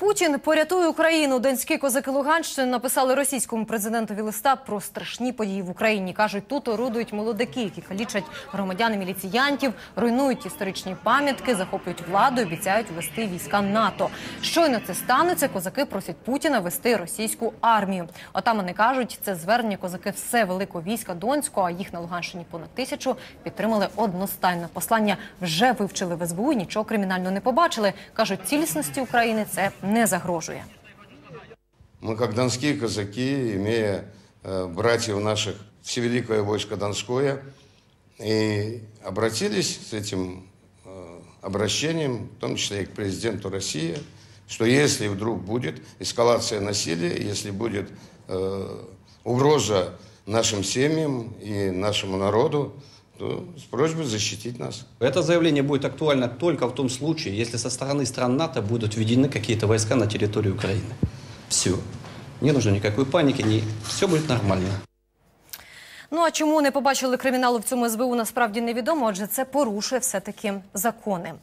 Путін порятує Україну. Донські козаки Луганщини написали російському президентові листа про страшні події в Україні. кажуть, тут орудують молодики, які калічать громадян і міліціянтів, руйнують історичні пам'ятки, захоплюють владу, обіцяють вести війська НАТО. Щойно це станеться. Козаки просять Путіна вести російську армію. Отамани кажуть, це звернення козаки все великого війська Донського, а їх на Луганщині понад тисячу підтримали одностайно. Послання вже вивчили в СБУ, нічого кримінального не побачили. кажуть, цілісності України це не загрожує. Мы, как донские казаки, имея э, братьев наших, Всевеликое войско Донское, и обратились с этим э, обращением, в том числе и к президенту России, что если вдруг будет эскалация насилия, если будет э, угроза нашим семьям и нашему народу, то с просьбой защитить нас. Это заявление будет актуально только в том случае, если со стороны стран НАТО будут введены какие-то войска на территорию Украины. Все. Не нужно никакой паники, не... все будет нормально. Ну а чому не побачили криміналу в цьому СБУ, насправді невідомо, адже це порушує все таки закони.